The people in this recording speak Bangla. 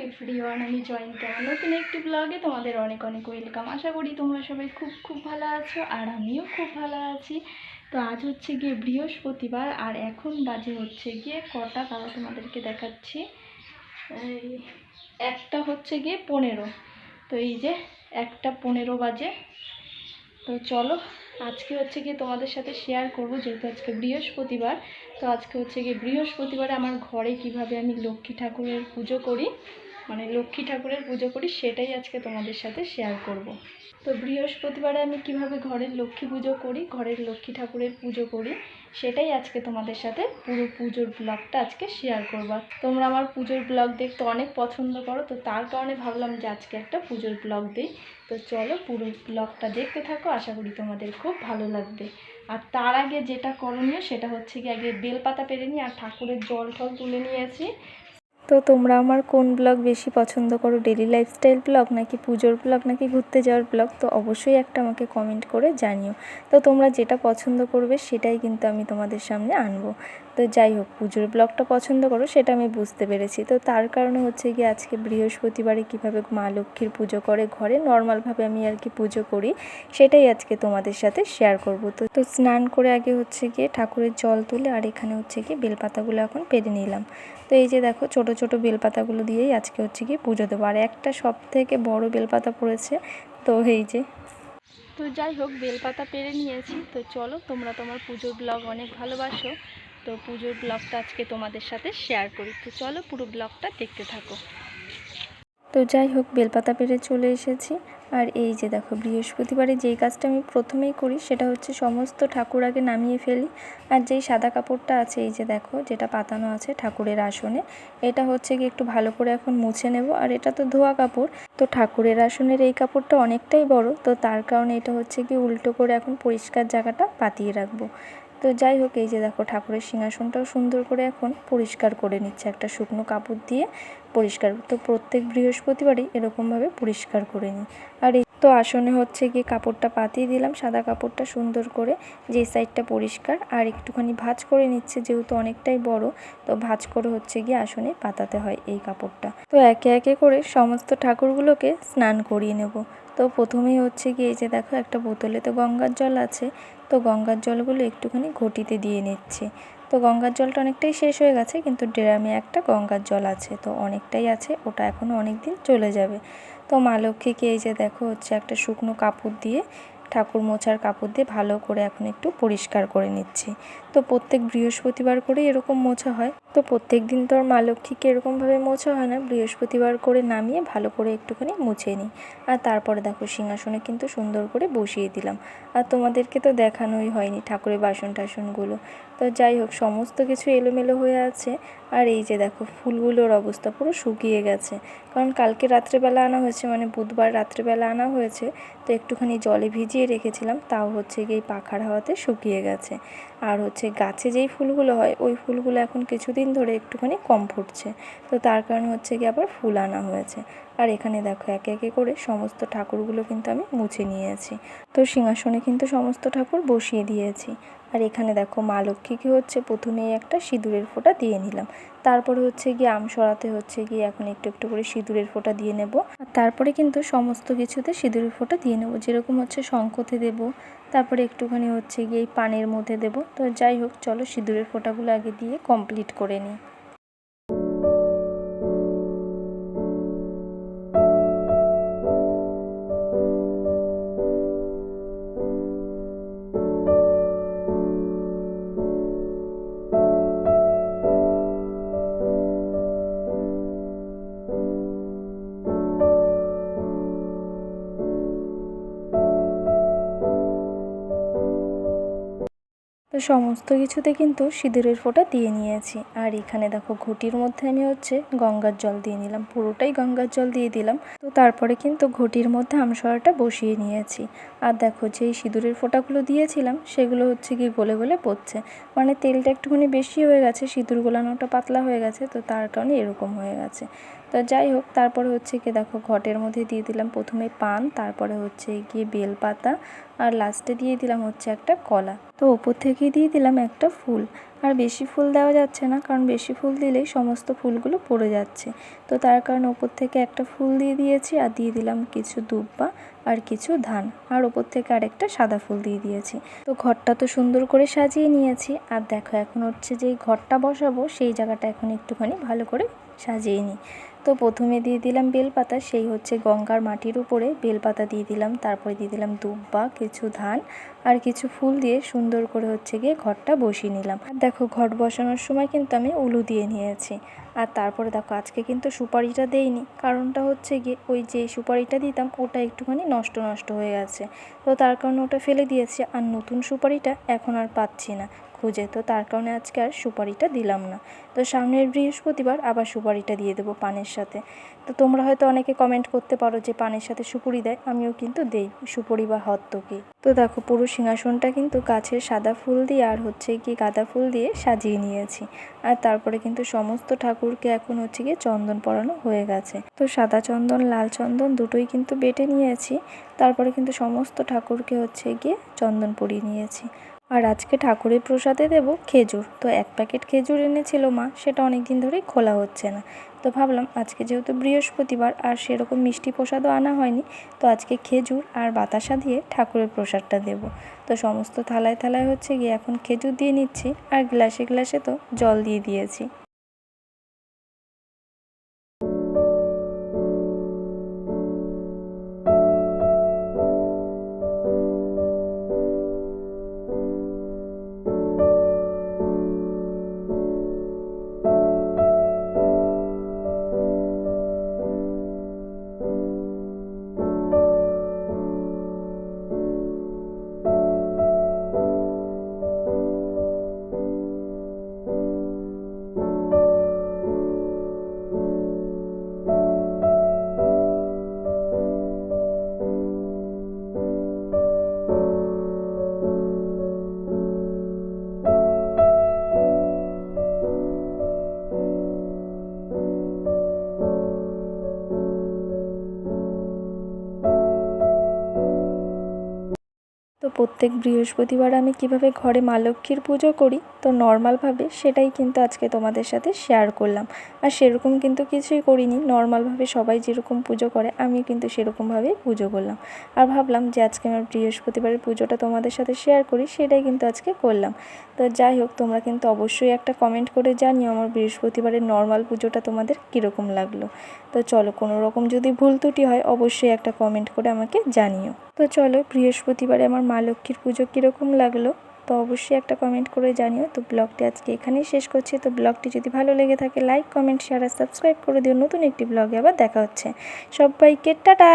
এভরিওয়ান আমি জয়েন আমার নতুন একটি ব্লগে তোমাদের অনেক অনেক ওয়েলকাম আশা করি তোমরা সবাই খুব খুব ভালো আছো, আর আমিও খুব ভালো আছি। তো আজ হচ্ছে গিয়ে বৃহস্পতিবার, আর এখন বাজে হচ্ছে গিয়ে কটা তারা তোমাদেরকে দেখাচ্ছি। একটা হচ্ছে গিয়ে পনেরো। তো এই যে একটা পনেরো বাজে। তো চলো, আজকে হচ্ছে গিয়ে তোমাদের সাথে শেয়ার করব, যেহেতু আজকে বৃহস্পতিবার, তো আজকে হচ্ছে গিয়ে বৃহস্পতিবারে আমার ঘরে কীভাবে আমি লক্ষ্মী ঠাকুরের পুজো করি। মানে লক্ষ্মী ঠাকুরের পুজো করি, সেটাই আজকে তোমাদের সাথে শেয়ার করব। তো বৃহস্পতিবারে আমি কীভাবে ঘরের লক্ষ্মী পুজো করি, ঘরের লক্ষ্মী ঠাকুরের পুজো করি, সেটাই আজকে তোমাদের সাথে পুরো পুজোর ব্লগটা আজকে শেয়ার করবা। তোমরা আমার পুজোর ব্লগ দেখতে অনেক পছন্দ করো, তো তার কারণে ভাবলাম যে আজকে একটা পুজোর ব্লগ দিই। তো চলো পুরো ব্লগটা দেখতে থাকো, আশা করি তোমাদের খুব ভালো লাগবে। আর তার আগে যেটা করণীয়, সেটা হচ্ছে কি আগে বেলপাতা পেরে নিই আর ঠাকুরের জল টল তুলে নিয়েছি তো তোমরা আমার কোন ব্লগ বেশি পছন্দ করো? ডেলি লাইফস্টাইল ব্লগ নাকি পুজোর ব্লগ নাকি ঘুরতে যাওয়ার ব্লগ? তো অবশ্যই একটা আমাকে কমেন্ট করে জানিও। তো তোমরা যেটা পছন্দ করবে সেটাই কিন্তু আমি তোমাদের সামনে আনব। তো যাই হোক, পুজোর ব্লগটা পছন্দ করো, সেটা আমি বুঝতে পেরেছি। তো তার কারণে হচ্ছে কি আজকে বৃহস্পতিবারে কীভাবে মা লক্ষ্মীর পুজো করে ঘরে, নর্মালভাবে আমি আর কি পুজো করি, সেটাই আজকে তোমাদের সাথে শেয়ার করব। তো তো স্নান করে আগে হচ্ছে গিয়ে ঠাকুরের জল তুলে, আর এখানে হচ্ছে গিয়ে বেলপাতাগুলো এখন পেরে নিলাম। তো এই যে দেখো, ছোট ছোট বেলপাতাগুলো দিয়েই আজকে হচ্ছে গিয়ে পুজো দেবো। আর একটা সব থেকে বড় বেলপাতা পড়েছে, তো এই যে। তো যাই হোক, বেলপাতা পেরে নিয়েছি। তো চলো, তোমরা তোমার পুজোর ব্লগ অনেক ভালোবাসো। তো পুজোর ব্লগটা আজকে তোমাদের সাথে শেয়ার করি। তো চলো পুরো ব্লগটা দেখতে থাকো। তো যাই হোক, বেলপাতা পেরে চলে এসেছি। আর এই যে দেখো, বৃহস্পতিবারে যেই কাজটা আমি প্রথমেই করি, সেটা হচ্ছে সমস্ত ঠাকুর আগে নামিয়ে ফেলি। আর যেই সাদা কাপড়টা আছে, এই যে দেখো, যেটা পাতানো আছে ঠাকুরের আসনে, এটা হচ্ছে কি একটু ভালো করে এখন মুছে নেব। আর এটা তো ধোয়া কাপড়। তো ঠাকুরের আসনের এই কাপড়টা অনেকটাই বড়। তো তার কারণে এটা হচ্ছে কি উল্টো করে এখন পরিষ্কার জায়গাটা পাতিয়ে রাখব। তো যাই হোক, এই যে দেখো ঠাকুরের সিংহাসনটাও সুন্দর করে এখন পরিষ্কার করে নিচ্ছে। একটা শুকনো কাপড় দিয়ে পরিষ্কার। তো প্রত্যেক বৃহস্পতিবারই এরকমভাবে পরিষ্কার করে নিই। আর এই তো আসনে হচ্ছে গিয়ে কাপড়টা পাতিয়ে দিলাম, সাদা কাপড়টা সুন্দর করে যে সাইডটা পরিষ্কার। আর একটুখানি ভাজ করে নিচ্ছে, যেহেতু অনেকটাই বড়, তো ভাজ করে হচ্ছে গিয়ে আসনে পাতাতে হয় এই কাপড়টা। তো একে একে করে সমস্ত ঠাকুরগুলোকে স্নান করিয়ে নেব। তো প্রথমেই হচ্ছে গিয়ে এই যে দেখো একটা বোতলে তো গঙ্গার জল আছে তো গঙ্গার জলগুলো একটুখানি ঘটিতে দিয়ে নিচ্ছে। তো গঙ্গার জলটা অনেকটাই শেষ হয়ে গেছে, কিন্তু ড্রামে একটা গঙ্গার জল আছে, তো অনেকটাই আছে, ওটা এখনও অনেক দিন চলে যাবে। তো মা লক্ষ্মীকে এই যে দেখো হচ্ছে একটা শুকনো কাপড় দিয়ে ঠাকুর মোছার কাপড় দিয়ে ভালো করে এখন একটু পরিষ্কার করে নিচ্ছি। তো প্রত্যেক বৃহস্পতিবার করে এরকম মোছা হয়। তো প্রত্যেক দিন তো আর মা লক্ষ্মীকে এরকমভাবে মোছা হয় না। বৃহস্পতিবার করে নামিয়ে ভালো করে একটুখানি মুছে নিই। আর তারপরে দেখো সিংহাসনে কিন্তু সুন্দর করে বসিয়ে দিলাম। আর তোমাদেরকে তো দেখানোই হয়নি ঠাকুরের বাসন টাসনগুলো তো যাই হোক, সমস্ত কিছু এলোমেলো হয়ে আছে। আর এই যে দেখো, ফুলগুলোর অবস্থা পুরো শুকিয়ে গেছে। কারণ কালকে রাত্রেবেলা আনা হয়েছে মানে বুধবার রাত্রেবেলা আনা হয়েছে, তো একটুখানি জলে ভিজিয়ে রেখেছিলাম, তাও হচ্ছে গিয়ে পাখার হাওয়াতে শুকিয়ে গেছে। আর হচ্ছে গাছে যেই ফুলগুলো হয়, ওই ফুলগুলো এখন কিছুদিন ধরে একটুখানি কম ফুটছে, তো তার কারণে হচ্ছে গিয়ে আবার ফুল আনা হয়েছে। আর এখানে দেখো, একে একে করে সমস্ত ঠাকুরগুলো কিন্তু আমি মুছে নিয়েছি। তো সিংহাসনে কিন্তু সমস্ত ঠাকুর বসিয়ে দিয়েছি। আর এখানে দেখো মা লক্ষ্মীকে হচ্ছে? প্রথমেই একটা সিঁদুরের ফোঁটা দিয়ে নিলাম। তারপরে হচ্ছে গিয়ে আম সরাতে হচ্ছে গিয়ে এখন একটু একটু করে সিঁদুরের ফোঁটা দিয়ে নেব। আর তারপরে কিন্তু সমস্ত কিছুতে সিঁদুরের ফোঁটা দিয়ে নেব। যেরকম হচ্ছে শঙ্কতে দেব, তারপরে একটুখানি হচ্ছে গিয়ে এই পানের মধ্যে দেব। তো যাই হোক, চলো সিঁদুরের ফোঁটাগুলো আগে দিয়ে কমপ্লিট করে নিই। তো সমস্ত কিছুতে কিন্তু সিঁদুরের ফোঁটা দিয়ে নিয়েছি। আর এখানে দেখো ঘটির মধ্যে আমি হচ্ছে গঙ্গার জল দিয়ে নিলাম, পুরোটাই গঙ্গার জল দিয়ে দিলাম। তো তারপরে কিন্তু ঘটির মধ্যে আমসরাটা বসিয়ে নিয়েছি। আর দেখো যেই সিঁদুরের ফোঁটাগুলো দিয়েছিলাম, সেগুলো হচ্ছে কি গলে গলে পড়ছে। মানে তেলটা একটুখানি বেশি হয়ে গেছে, সিঁদুর গোলানোটা পাতলা হয়ে গেছে, তো তার কারণে এরকম হয়ে গেছে। তো যাই হোক, তারপরে হচ্ছে কি দেখো ঘটের মধ্যে দিয়ে দিলাম প্রথমে পান, তারপরে হচ্ছে গিয়ে বেলপাতা, আর লাস্টে দিয়ে দিলাম হচ্ছে একটা কলা। তো ওপর থেকেই দিয়ে দিলাম একটা ফুল। আর বেশি ফুল দেওয়া যাচ্ছে না, কারণ বেশি ফুল দিলেই সমস্ত ফুলগুলো পড়ে যাচ্ছে। তো তার কারণে ওপর থেকে একটা ফুল দিয়ে দিয়েছি, আর দিয়ে দিলাম কিছু দুব্বা আর কিছু ধান। আর ওপর থেকে আরেকটা সাদা ফুল দিয়ে দিয়েছি। তো ঘরটা তো সুন্দর করে সাজিয়ে নিয়েছি। আর দেখো, এখন হচ্ছে যে ঘরটা বসাবো, সেই জায়গাটা এখন একটুখানি ভালো করে সাজিয়ে নিই তো প্রথমে দিয়ে দিলাম বেলপাতা, সেই হচ্ছে গঙ্গার মাটির উপরে বেলপাতা দিয়ে দিলাম, তারপরে দিয়ে দিলাম দুব্বা, কিছু ধান আর কিছু ফুল দিয়ে সুন্দর করে হচ্ছে গিয়ে ঘরটা বসিয়ে নিলাম। আর দেখো ঘট বসানোর সময় কিন্তু আমি উলু দিয়ে নিয়েছি। আর তারপরে দেখো আজকে কিন্তু সুপারিটা দেইনি, কারণটা হচ্ছে গিয়ে ওই যে সুপারিটা দিতাম ওটা একটুখানি নষ্ট নষ্ট হয়ে গেছে। তো তার কারণে ওটা ফেলে দিয়েছি, আর নতুন সুপারিটা এখন আর পাচ্ছি না। খুঁজে, তো তার কারণে আজকে আর সুপারিটা দিলাম না। তো সামনের বৃহস্পতিবার আবার সুপারিটা দিয়ে দেবো পানের সাথে। তো তোমরা হয়তো অনেকে কমেন্ট করতে পারো যে পানের সাথে সুপুরি দেয়, আমিও কিন্তু দেই, সুপুরি বা হত্তকি তো দেখো পুরো সিংহাসনটা কিন্তু গাছের সাদা ফুল দিয়ে আর হচ্ছে কি গাঁদা ফুল দিয়ে সাজিয়ে নিয়েছি। আর তারপরে কিন্তু সমস্ত ঠাকুরকে এখন হচ্ছে গিয়ে চন্দন পরানো হয়ে গেছে। তো সাদা চন্দন, লাল চন্দন দুটোই কিন্তু বেটে নিয়েছি। তারপরে কিন্তু সমস্ত ঠাকুরকে হচ্ছে গিয়ে চন্দন পরিয়ে নিয়েছি। আর আজকে ঠাকুরের প্রসাদে দেব খেজুর। তো এক প্যাকেট খেজুর এনেছিল মা, সেটা অনেক দিন ধরেই খোলা হচ্ছে না। তো ভাবলাম আজকে যেহেতু বৃহস্পতিবার আর সেরকম মিষ্টি প্রসাদও আনা হয়নি, তো আজকে খেজুর আর বাতাসা দিয়ে ঠাকুরের প্রসাদটা দেব। তো সমস্ত থালায় থালায় হচ্ছে গিয়ে এখন খেজুর দিয়ে নিচ্ছি, আর গ্লাসে গ্লাসে তো জল দিয়ে দিয়েছি। প্রত্যেক বৃহস্পতিবার আমি কীভাবে ঘরে মা লক্ষ্মীর পুজো করি, তো নর্মালভাবে সেটাই কিন্তু আজকে তোমাদের সাথে শেয়ার করলাম। আর সেরকম কিন্তু কিছুই করিনি, নর্মালভাবে সবাই যেরকম পুজো করে আমি কিন্তু সেরকমভাবেই পুজো করলাম। আর ভাবলাম যে আজকে আমার বৃহস্পতিবারের পুজোটা তোমাদের সাথে শেয়ার করি, সেটাই কিন্তু আজকে করলাম। তো যাই হোক, তোমরা কিন্তু অবশ্যই একটা কমেন্ট করে জানিও আমার বৃহস্পতিবারের নর্মাল পুজোটা তোমাদের কীরকম লাগল। তো চলো কোনো রকম যদি ভুল ত্রুটি হয়, অবশ্যই একটা কমেন্ট করে আমাকে জানিও। তো চলো, বৃহস্পতিবারে আমার মা লক্ষ্মীর পুজো কীরকম লাগল, তো অবশ্যই একটা কমেন্ট করে জানিও। তো ব্লগটি আজকে এখানেই শেষ করছি। তো ব্লগটি যদি ভালো লেগে থাকে লাইক কমেন্ট শেয়ার আর সাবস্ক্রাইব করে দিও। নতুন একটি ব্লগে আবার দেখা হচ্ছে। সবাইকে টাটা!